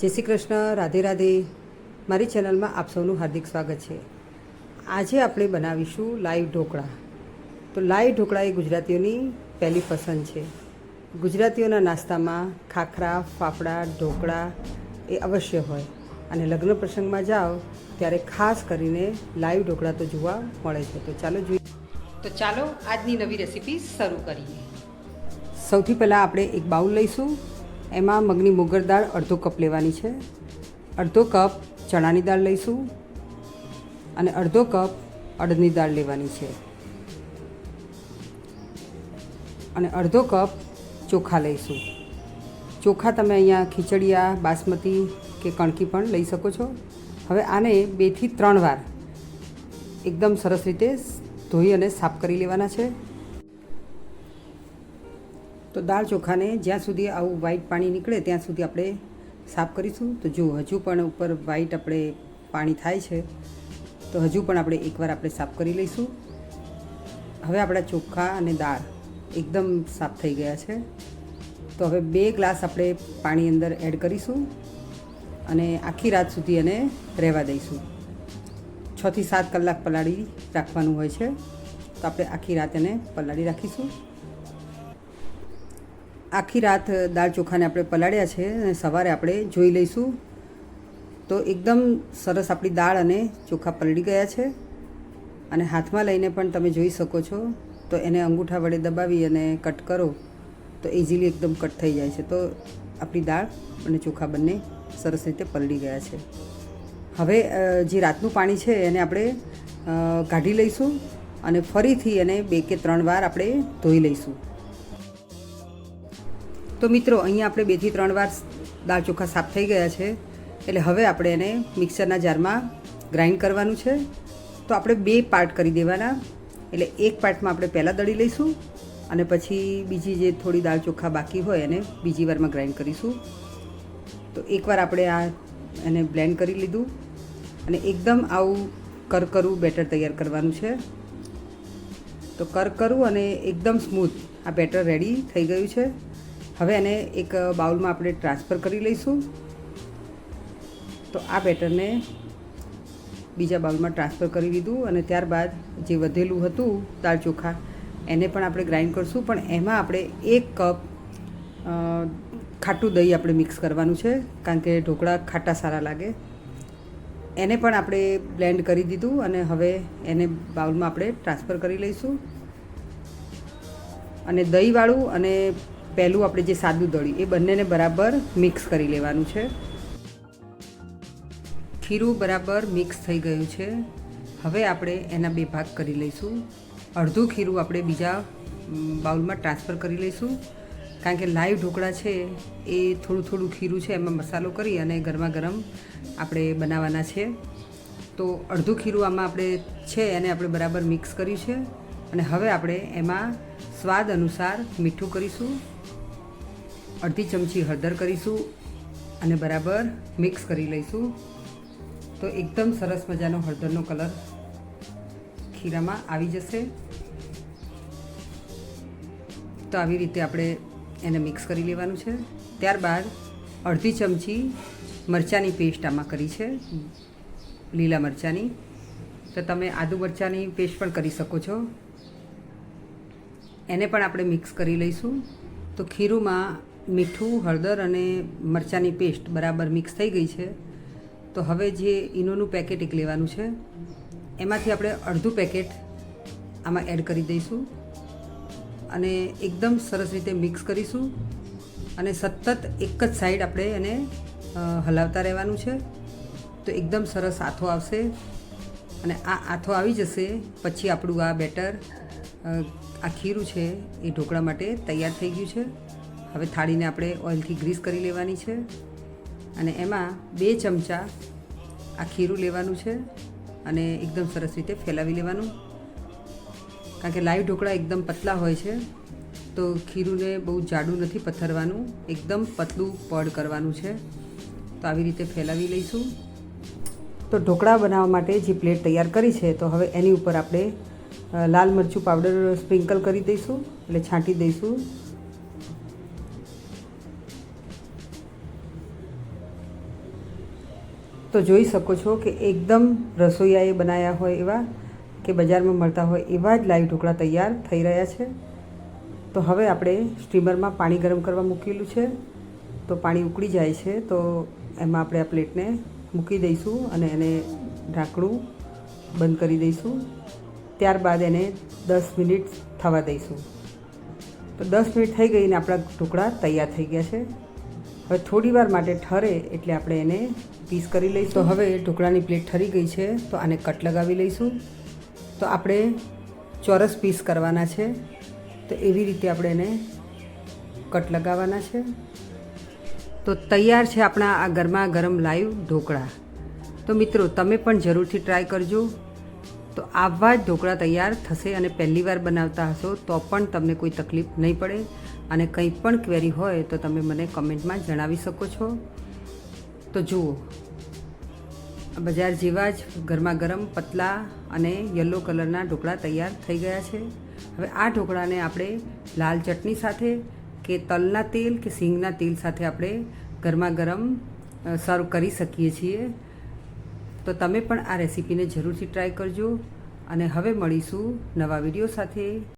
જય શ્રી કૃષ્ણ રાધે રાધે. મારી ચેનલમાં આપ સૌનું હાર્દિક સ્વાગત છે. આજે આપણે બનાવીશું લાઈવ ઢોકળા. તો લાઈવ ઢોકળા એ ગુજરાતીઓની પહેલી પસંદ છે. ગુજરાતીઓના નાસ્તામાં ખાખરા ફાફડા ઢોકળા એ અવશ્ય હોય. અને લગ્ન પ્રસંગમાં જાઓ ત્યારે ખાસ કરીને લાઈવ ઢોકળા તો જોવા મળે છે. તો ચાલો જોઈએ. તો ચાલો આજની નવી રેસીપી શરૂ કરીએ. સૌથી પહેલાં આપણે એક બાઉલ લઈશું. એમાં મગની મુગર દાળ અડધો કપ લેવાની છે. અડધો કપ ચણાની દાળ લઈશું અને અડધો કપ અડદની દાળ લેવાની છે. અને અડધો કપ ચોખા લઈશું. ચોખા તમે અહીંયા ખીચડિયા, બાસમતી કે કણકી પણ લઈ શકો છો. હવે આને બેથી ત્રણ વાર એકદમ સરસ રીતે ધોઈ અને સાફ કરી લેવાના છે. તો દાળ ચોખાને જ્યાં સુધી આવું વ્હાઈટ પાણી નીકળે, ત્યાં સુધી આપણે સાફ કરીશું. તો જો હજુ પણ ઉપર વ્હાઈટ આપણે પાણી થાય છે, તો હજુ પણ આપણે એકવાર આપણે સાફ કરી લઈશું. હવે આપણા ચોખા અને દાળ એકદમ સાફ થઈ ગયા છે. તો હવે બે ગ્લાસ આપણે પાણી અંદર એડ કરીશું અને આખી રાત સુધી એને રહેવા દઈશું. છથી સાત કલાક પલાળી રાખવાનું હોય છે, તો આપણે આખી રાત એને પલાળી રાખીશું. આખી રાત દાળ ચોખાને આપણે પલાળ્યા છે અને સવારે આપણે જોઈ લઈશું. તો એકદમ સરસ આપણી દાળ અને ચોખા પલળી ગયા છે. અને હાથમાં લઈને પણ તમે જોઈ શકો છો. તો એને અંગૂઠા વડે દબાવી અને કટ કરો. તો ઇઝીલી એકદમ કટ થઈ જાય છે. તો આપણી દાળ અને ચોખા બંને સરસ રીતે પલળી ગયા છે. હવે જે રાતનું પાણી છે એને આપણે કાઢી લઈશું અને ફરીથી એને બે કે ત્રણ વાર આપણે ધોઈ લઈશું. તો મિત્રો, અહીંયા આપણે બેથી ત્રણ વાર દાળ ચોખા સાફ થઈ ગયા છે. એટલે હવે આપણે એને મિક્સરના જારમાં ગ્રાઇન્ડ કરવાનું છે. તો આપણે બે પાર્ટ કરી દેવાના. એટલે એક પાર્ટમાં આપણે પહેલાં દળી લઈશું અને પછી બીજી જે થોડી દાળ ચોખા બાકી હોય એને બીજી વારમાં ગ્રાઇન્ડ કરીશું. તો એકવાર આપણે આ એને બ્લેન્ડ કરી લીધું અને એકદમ આવું કરકરું બેટર તૈયાર કરવાનું છે. તો કરકરું અને એકદમ સ્મૂથ આ બેટર રેડી થઈ ગયું છે. હવે એને એક બાઉલમાં આપણે ટ્રાન્સફર કરી લઈશું. તો આ બેટરને બીજા બાઉલમાં ટ્રાન્સફર કરી લીધું અને ત્યારબાદ જે વધેલું હતું દાળ ચોખા, એને પણ આપણે ગ્રાઇન્ડ કરશું. પણ એમાં આપણે એક કપ ખાટું દહીં આપણે મિક્સ કરવાનું છે, કારણ કે ઢોકળા ખાટા સારા લાગે. એને પણ આપણે બ્લેન્ડ કરી દીધું અને હવે એને બાઉલમાં આપણે ટ્રાન્સફર કરી લઈશું. અને દહીંવાળું અને પહેલું આપણે જે સાદું દળ્યું એ બંનેને બરાબર મિક્સ કરી લેવાનું છે. ખીરું બરાબર મિક્સ થઈ ગયું છે. હવે આપણે એના બે ભાગ કરી લઈશું. અડધું ખીરું આપણે બીજા બાઉલમાં ટ્રાન્સફર કરી લઈશું. કારણ કે લાઈવ ઢોકળા છે, એ થોડું થોડું ખીરું છે, એમાં મસાલો કરી અને ગરમા ગરમ આપણે બનાવવાના છે. તો અડધું ખીરું આમાં આપણે છે, એને આપણે બરાબર મિક્સ કર્યું છે. અને હવે આપણે એમાં સ્વાદ અનુસાર મીઠું કરીશું. અડધી ચમચી હળદર કરીશું અને બરાબર મિક્સ કરી લઈશું. તો એકદમ સરસ મજાનો હળદરનો કલર ખીરામાં આવી જશે. તો આવી રીતે આપણે એને મિક્સ કરી લેવાનું છે. ત્યારબાદ અડધી ચમચી મરચાંની પેસ્ટ આમાં કરી છે. લીલા મરચાંની. તો તમે આદુ મરચાંની પેસ્ટ પણ કરી શકો છો. એને પણ આપણે મિક્સ કરી લઈશું. તો ખીરુંમાં મીઠું, હળદર અને મરચાંની પેસ્ટ બરાબર મિક્સ થઈ ગઈ છે. તો હવે જે ઈનોનું પેકેટ એક લેવાનું છે. એમાંથી આપણે અડધું પેકેટ આમાં એડ કરી દઈશું અને એકદમ સરસ રીતે મિક્સ કરીશું અને સતત એક જ સાઈડ આપણે એને હલાવતા રહેવાનું છે. તો એકદમ સરસ આથો આવશે અને આ આથો આવી જશે. પછી આપણું આ બેટર આ ખીરું છે એ ઢોકળા માટે તૈયાર થઈ ગયું છે. હવે થાળીને આપણે ઓઇલથી ગ્રીસ કરી લેવાની છે. અને એમાં બે ચમચા આ ખીરું લેવાનું છે અને એકદમ સરસ રીતે ફેલાવી લેવાનું. કારણ કે લાઈવ ઢોકળા એકદમ પતલા હોય છે, તો ખીરુંને બહુ જાડું નથી પથ્થરવાનું, એકદમ પતલું પડ કરવાનું છે. તો આવી રીતે ફેલાવી લઈશું. તો ઢોકળા બનાવવા માટે જે પ્લેટ તૈયાર કરી છે, તો હવે એની ઉપર આપણે લાલ મરચું પાવડર સ્પ્રિંકલ કરી દઈશું, એટલે છાંટી દઈશું. તો જોઈ શકો છો કે એકદમ રસોઈયાએ બનાવ્યા હોય એવા કે બજારમાં મળતા હોય એવા જ લાઈવ ઢોકળા તૈયાર થઈ રહ્યા છે. તો હવે આપણે સ્ટીમરમાં પાણી ગરમ કરવા મૂકેલું છે. તો પાણી ઉકળી જાય છે તો એમાં આપણે આ પ્લેટને મૂકી દઈશું અને એને ઢાંકણું બંધ કરી દઈશું. ત્યારબાદ એને દસ મિનિટ થવા દઈશું. તો દસ મિનિટ થઈ ગઈને આપણા ઢોકળા તૈયાર થઈ ગયા છે. હવે થોડી વાર માટે ઠરે એટલે આપણે એને પીસ કરી લઈશું. તો હવે ઢોકળાની પ્લેટ ઠરી ગઈ છે, તો આને કટ લગાવી લઈશું. તો આપણે ચોરસ પીસ કરવાના છે. તો એવી રીતે આપણે એને કટ લગાવવાના છે. તો તૈયાર છે આપણા આ ગરમા ગરમ લાઈવ ઢોકળા. તો મિત્રો, તમે પણ જરૂરથી ટ્રાય કરજો. તો આવા જ ઢોકળા તૈયાર થશે અને પહેલી વાર બનાવતા હશો તો પણ તમને કોઈ તકલીફ નહીં પડે. અને કંઈ પણ ક્વેરી હોય તો તમે મને કમેન્ટમાં જણાવી શકો છો. તો જુઓ. બજાર જેવા જ ગરમા ગરમ પતલા અને યલો કલરના ઢોકળા તૈયાર થઈ ગયા છે. હવે આ ઢોકળાને આપણે લાલ ચટણી સાથે કે તલના તેલ કે સિંગના તેલ સાથે આપણે ગરમા ગરમ સર્વ કરી શકીએ છીએ. તો તમે પણ આ રેસીપીને જરૂરથી ટ્રાય કરજો. અને હવે મળીશું નવા વીડિયો સાથે.